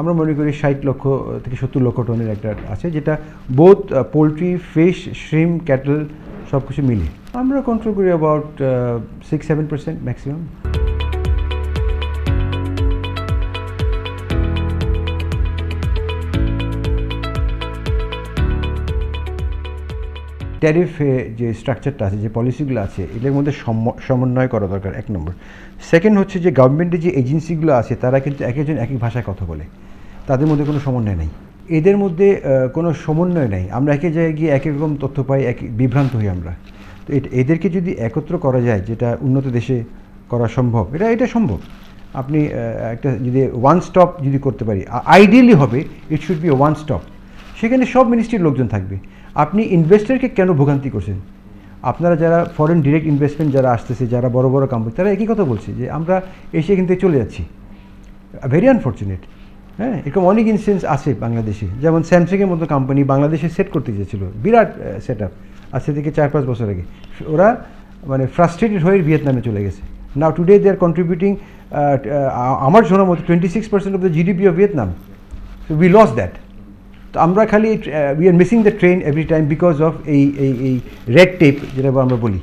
আমরা মনে করি ষাট লক্ষ থেকে সত্তর লক্ষ টনের একটা আছে, যেটা both poultry fish shrimp cattle সব কিছু মিলে আমরা কন্ট্রোল করি about six seven percent maximum ট্যারিফে যে স্ট্রাকচারটা আছে, যে পলিসিগুলো আছে এটার মধ্যে সম- সমন্বয় করা দরকার, এক নম্বর। সেকেন্ড হচ্ছে যে গভর্নমেন্টের যে এজেন্সিগুলো আছে, তারা কিন্তু এক একজন এক এক ভাষায় কথা বলে। তাদের মধ্যে কোনো সমন্বয় নেই। এদের মধ্যে কোনো সমন্বয় নেই। আমরা একে জায়গায় গিয়ে এক রকম তথ্য পাই, এক বিভ্রান্ত হই আমরা। তো এদেরকে যদি একত্র করা যায়, যেটা উন্নত দেশে করা সম্ভব, এটা এটা সম্ভব। আপনি একটা যদি ওয়ান স্টপ যদি করতে পারি আইডিয়ালি হবে it should be one stop সেখানে সব মিনিস্ট্রির লোকজন থাকবে। আপনি ইনভেস্টরকে কেন ভোগান্তি করছেন? আপনারা যারা ফরেন ডিরেক্ট ইনভেস্টমেন্ট যারা আসতেছে, যারা বড় বড় কোম্পানি তারা একই কথা বলছে যে আমরা এসে এখান থেকে চলে যাচ্ছি। ভেরি আনফর্চুনেট হ্যাঁ এরকম অনেক ইনসিডেন্স আছে বাংলাদেশে। যেমন স্যামসাংয়ের মতো কোম্পানি বাংলাদেশে সেট করতে চেয়েছিল বিরাট সেট আপ আজ থেকে চার, পাঁচ বছর আগে। ওরা মানে ফ্রাস্ট্রেটেড হয়ে ভিয়েতনামে চলে গেছে। নাও টুডে দে আর কন্ট্রিবিউটিং আমার শোনার মতো twenty six percent of the GDP of Vietnam we loss that তো আমরা খালি we are missing the train every time because of এই এই এই রেড টেপ যেটা আমরা বলি।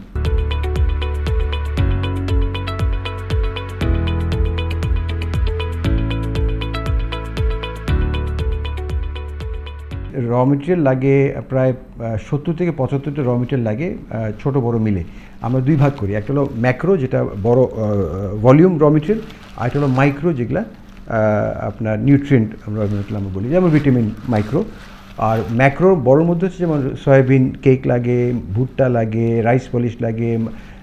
র মেটেরিয়াল লাগে প্রায় সত্তর থেকে পঁচাত্তরটা র মেটেরিয়াল লাগে আহ, ছোট বড় মিলে। আমরা দুই ভাগ করি। একটা হলো ম্যাক্রো যেটা বড় ভলিউম র মেটেরিয়াল আর একটা হলো মাইক্রো যেগুলা আপনার নিউট্রিয়েন্ট আমরা মেটেরিয়াল আমরা বলি, যেমন ভিটামিন মাইক্রো আর ম্যাক্রো বড়োর মধ্যে হচ্ছে যেমন সয়াবিন কেক লাগে, ভুট্টা লাগে রাইস পলিশ লাগে,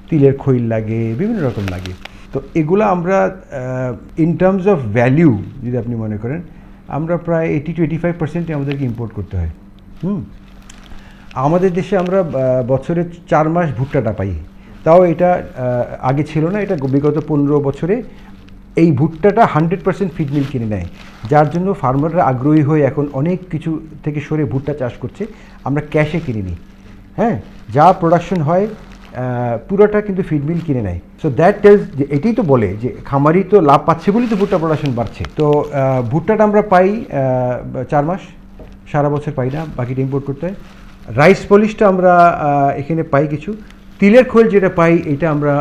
তিলের খৈল লাগে, বিভিন্ন রকম লাগে। তো এগুলো আমরা ইন টার্মস অফ ভ্যালিউ যদি আপনি মনে করেন, আমরা প্রায় এইটি টু এইটি ফাইভ পার্সেন্টই আমাদেরকে ইম্পোর্ট করতে হয়। হুম? আমাদের দেশে আমরা বছরে চার মাস ভুট্টাটা পাই। তাও এটা আগে ছিল না, এটা বিগত পনেরো বছরে এই ভুট্টাটা হান্ড্রেড পার্সেন্ট ফিড মিল কিনে নেয়। যার জন্য ফার্মাররা আগ্রহী হয়ে এখন অনেক কিছু থেকে সরে ভুট্টা চাষ করছে। আমরা ক্যাশে কিনে নিই। হ্যাঁ যা প্রোডাকশন হয় পুরোটা কিন্তু ফিড মিল কিনে নেয়। সো দ্যাট টেলস যে এটাই তো বলে যে খামারি তো লাভ পাচ্ছে বলেই তো ভুট্টা প্রোডাকশন বাড়ছে। তো ভুট্টাটা আমরা পাই চার মাস, সারা বছর পাই না বাকিটা ইম্পোর্ট করতে। হয় রাইস পলিশটা আমরা এখানে পাই কিছু। তিলের খোল যেটা পাই, এটা আমরা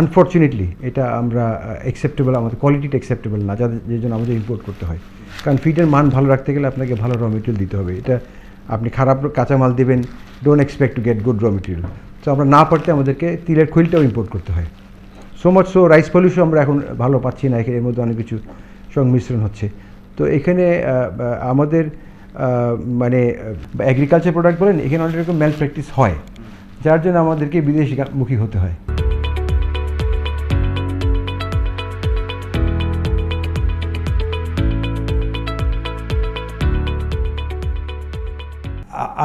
আনফর্চুনেটলি এটা আমরা অ্যাকসেপ্টেবল আমাদের কোয়ালিটিটা অ্যাকসেপ্টেবল না, যাদের, যে জন্য আমাদের ইম্পোর্ট করতে হয়। কারণ ফিডের মান ভালো রাখতে গেলে আপনাকে ভালো র মেটেরিয়াল দিতে হবে। এটা আপনি খারাপ কাঁচামাল দেবেন don't expect to get good raw material তো আমরা না পারতে আমাদেরকে তিলের খৈলটাও ইম্পোর্ট করতে হয়। সো মাচ সো রাইস পলিশও আমরা এখন ভালো পাচ্ছি না, এখানে এর মধ্যে অনেক কিছু সংমিশ্রণ হচ্ছে। তো এখানে আমাদের মানে এগ্রিকালচার প্রোডাক্ট বলেন, এখানে অনেক রকম ম্যাল প্র্যাকটিস হয়। যার জন্য আমাদেরকে বিদেশমুখী হতে হয়।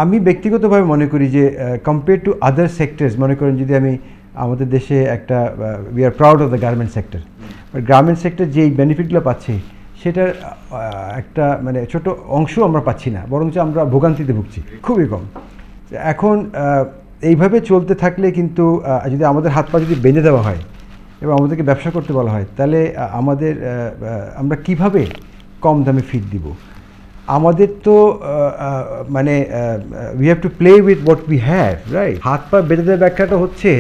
আমি ব্যক্তিগতভাবে মনে করি যে কম্পেয়ার টু আদার সেক্টরস মনে করেন যদি আমি আমাদের দেশে একটা we are proud of the garment sector garment sector যেই বেনিফিটগুলো পাচ্ছে, সেটার একটা মানে ছোট অংশ আমরা পাচ্ছি না, বরঞ্চ আমরা ভোগান্তিতে ভুগছি, খুবই কম। এখন এইভাবে চলতে থাকলে কিন্তু যদি আমাদের হাত পা যদি বেঁধে দেওয়া হয় এবং আমাদেরকে ব্যবসা করতে বলা হয়, তাহলে আমাদের আমরা কীভাবে কম দামে ফিড দিব? আমাদের তো মানে we have to play with what we have right হাত পা বেঁধে দেওয়ার ব্যাখ্যাটা হচ্ছে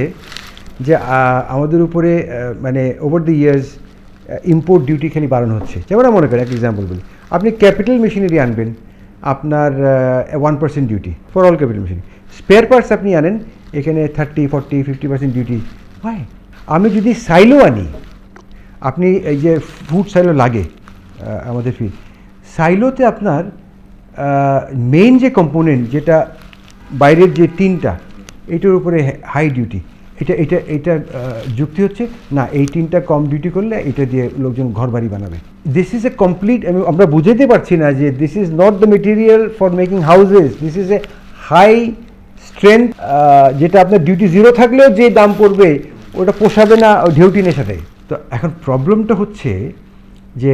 যে আমাদের উপরে মানে over the years import duty খালি বাড়ানো হচ্ছে। যেমন মনে করেন একটা এক্সাম্পল বলি। আপনি ক্যাপিটাল মেশিনারি আনবেন, আপনার one percent duty for all capital machine spare parts আপনি আনেন, এখানে thirty forty fifty percent duty হয় আমি যদি সাইলো আনি, আপনি এই যে ফুড সাইলো লাগে আমাদের ফিড সাইলোতে আপনার মেইন যে কম্পোনেন্ট যেটা বাইরের যে টিনটা, এটার উপরে হাই ডিউটি এটা এটা এটা যুক্তি হচ্ছে, না, এই টিনটা কম ডিউটি করলে এটা দিয়ে লোকজন ঘর বাড়ি বানাবে। দিস ইজ এ কমপ্লিট আমি, আমরা বুঝাতে পারছি না যে this is not the material for making houses this is a high strength যেটা আপনার ডিউটি জিরো থাকলেও যে দাম পড়বে, ওটা পোষাবে না ঢেউ টিনের সাথে তো এখন প্রবলেমটা হচ্ছে যে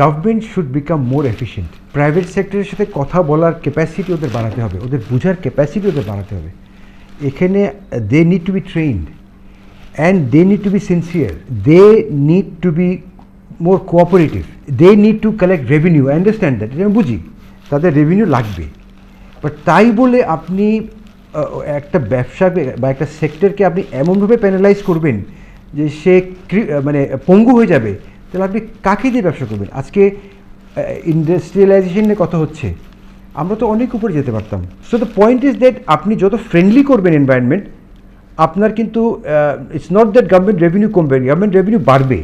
government should become more efficient private সেক্টরের সাথে কথা বলার ক্যাপাসিটি ওদের বাড়াতে হবে। ওদের বোঝার ক্যাপাসিটি ওদের বাড়াতে হবে। এখানে they need to be trained and they need to be sincere they need to be more cooperative they need to collect revenue I understand that এটা আমি বুঝি। তাদের রেভিনিউ লাগবে। বাট তাই বলে আপনি একটা ব্যবসা বা একটা সেক্টরকে আপনি এমনভাবে প্যানালাইজ করবেন যে সে মানে পঙ্গু হয়ে যাবে। তাহলে আপনি কাকে দিয়ে ব্যবসা করবেন? আজকে ইন্ডাস্ট্রিয়ালাইজেশনের কথা হচ্ছে। আমরা তো অনেক উপরে যেতে পারতাম। So the point is that আপনি যত ফ্রেন্ডলি করবেন এনভায়রনমেন্ট আপনার কিন্তু it's not that government revenue কমবে গভর্নমেন্ট রেভিনিউ বাড়বে।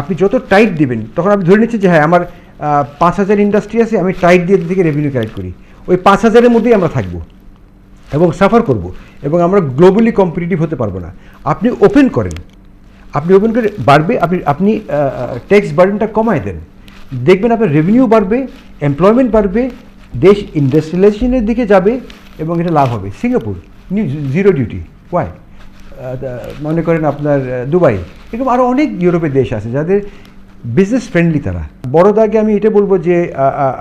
আপনি যত টাইট দিবেন, তখন আপনি ধরে নিচ্ছেন যে হ্যাঁ আমার পাঁচ হাজার ইন্ডাস্ট্রি আছে, আমি টাইট দিয়ে থেকে রেভিনিউ কালেক্ট করি। ওই পাঁচ হাজারের মধ্যেই আমরা থাকব। এবং সাফার করব এবং আমরা গ্লোবালি কম্পিটিটিভ হতে পারব না। আপনি ওপেন করেন। আপনি ওপেন করে বাড়বে, আপনি আপনি ট্যাক্স বার্ডেনটা কমায় দেন। দেখবেন আপনার রেভিনিউ বাড়বে এমপ্লয়মেন্ট বাড়বে, দেশ ইন্ডাস্ট্রিয়ালাইজেশনের দিকে যাবে এবং এটা লাভ হবে। Singapore new zero duty why মনে করেন আপনার দুবাই। এরকম আরও অনেক ইউরোপের দেশ আছে যাদের বিজনেস ফ্রেন্ডলি তারা। বড় দাগে আমি এটা বলব যে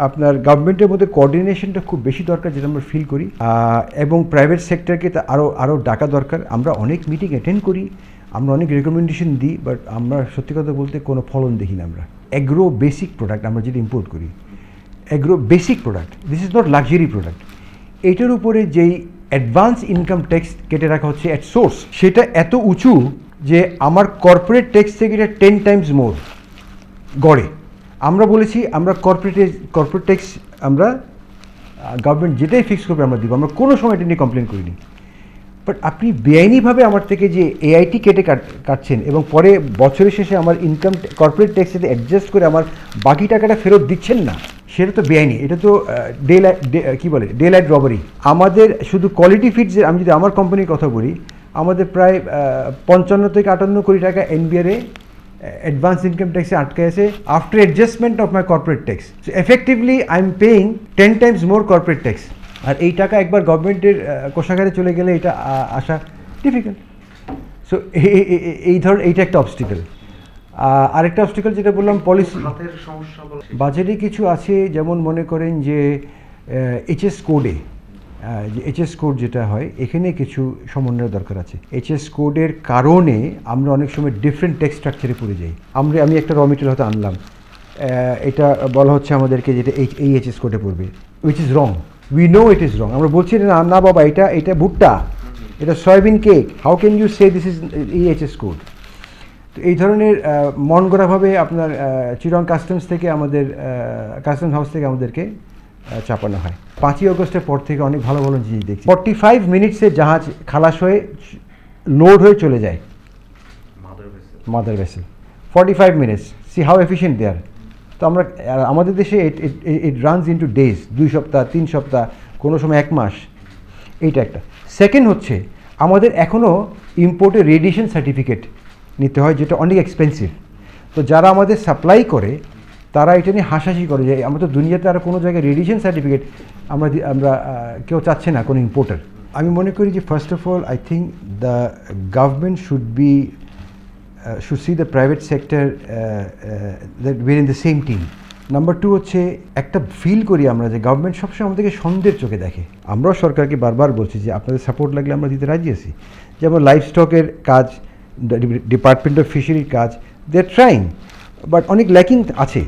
আপনার গভর্নমেন্টের মধ্যে কোঅর্ডিনেশনটা খুব বেশি দরকার যেটা আমরা ফিল করি। এবং প্রাইভেট সেক্টরকে তা আরও আরও ডাকা দরকার। আমরা অনেক মিটিং অ্যাটেন্ড করি, আমরা অনেক রেকমেন্ডেশন দিই বাট আমরা সত্যি কথা বলতে কোনো ফলন দেখি না আমরা। এগ্রো বেসিক প্রোডাক্ট আমরা যেটা ইম্পোর্ট করি agro basic product this is not luxury product এটার উপরে যেই অ্যাডভান্স ইনকাম ট্যাক্স কেটে রাখা হচ্ছে অ্যাট সোর্স সেটা এত উঁচু যে আমার কর্পোরেট ট্যাক্স থেকে এটা টেন টাইমস মোর গড়ে। আমরা বলেছি আমরা কর্পোরেট কর্পোরেট ট্যাক্স আমরা গভর্নমেন্ট যেটাই ফিক্স করবে আমরা দিব। আমরা কোনো সময় এটা নিয়ে কমপ্লেন করিনি। বাট আপনি বেআইনিভাবে আমার থেকে যে এআইটি কেটে কাট, কাটছেন এবং পরে বছরের শেষে আমার ইনকাম কর্পোরেট ট্যাক্স সাথে অ্যাডজাস্ট করে আমার বাকি টাকাটা ফেরত দিচ্ছেন না, সেটা তো বেআইনি। এটা তো ডে কী বলে? ডে লাইট রবারি আমাদের শুধু কোয়ালিটি ফিটসের আমি যদি আমার কোম্পানির কথা বলি, আমাদের প্রায় পঞ্চান্ন থেকে আটান্ন কোটি টাকা এনবিআরে অ্যাডভান্স ইনকাম ট্যাক্সে আটকে আছে after adjustment of my corporate tax effectively I am paying ten times more corporate tax আর এই টাকা একবার গভর্নমেন্টের কোষাগারে চলে গেলে এটা আসা ডিফিকাল্ট সো এই ধর এইটা একটা অবস্টিকেল আরেকটা অবস্টিকেল যেটা বললাম পলিসি বাজেটে কিছু আছে যেমন মনে করেন যে এইচএস কোডে এইচএস কোড যেটা হয়, এখানে কিছু সমন্বয়ের দরকার আছে। এইচএস কোডের কারণে আমরা অনেক সময় ডিফারেন্ট টেক্স স্ট্রাকচারে পড়ে যাই। আমরা, আমি একটা র মেটেরিয়াল হয়তো আনলাম। এটা বলা হচ্ছে আমাদেরকে যেটা এই এই এইচএস কোডে পড়বে which is wrong we know it is wrong আমরা বলছি, না না বাবা, এটা এটা ভুট্টা। এটা soybean cake how can you say this is এই এইচএস কোড তো এই ধরনের মন গড়াভাবে আপনার চিরং কাস্টমস থেকে আমাদের কাস্টমস হাউস থেকে আমাদেরকে চাপানো হয়। পাঁচই অগস্টের পর থেকে অনেক ভালো ভালো জিনিস দেখছি। ফর্টি ফাইভ মিনিটসে জাহাজ খালাস হয়ে লোড হয়ে চলে যায়। Mother vessel forty five minutes see how efficient there তো আমরা আমাদের দেশে ইট রানস ইন্টু ডেজ দুই সপ্তাহ তিন সপ্তাহ কোনো সময় এক মাস। এইটা একটা। সেকেন্ড হচ্ছে আমাদের এখনও ইম্পোর্টের রেডিয়েশন সার্টিফিকেট নিতে হয় যেটা অনেক এক্সপেন্সিভ তো যারা আমাদের সাপ্লাই করে তারা এটা নিয়ে হাসাহাসি করে যে আমরা তো দুনিয়াতে আর কোনো জায়গায় রেডিয়েশন সার্টিফিকেট আমরা আমরা কেউ চাচ্ছে না কোনো ইম্পোর্টার আমি মনে করি যে first of all I think the government should be should should the private sector uh, uh, that we're in the number two হচ্ছে একটা ফিল করি আমরা যে গভর্নমেন্ট সবসময় আমাদেরকে সন্দেহের চোখে দেখে। আমরাও সরকারকে বারবার বলছি যে আপনাদের সাপোর্ট লাগলে আমরা দিতে রাজি আছি। যেমন লাইফ স্টকের কাজ ডিপার্টমেন্ট অফ ফিশারির কাজ দে আর ট্রাইং বাট অনেক ল্যাকিং আছে।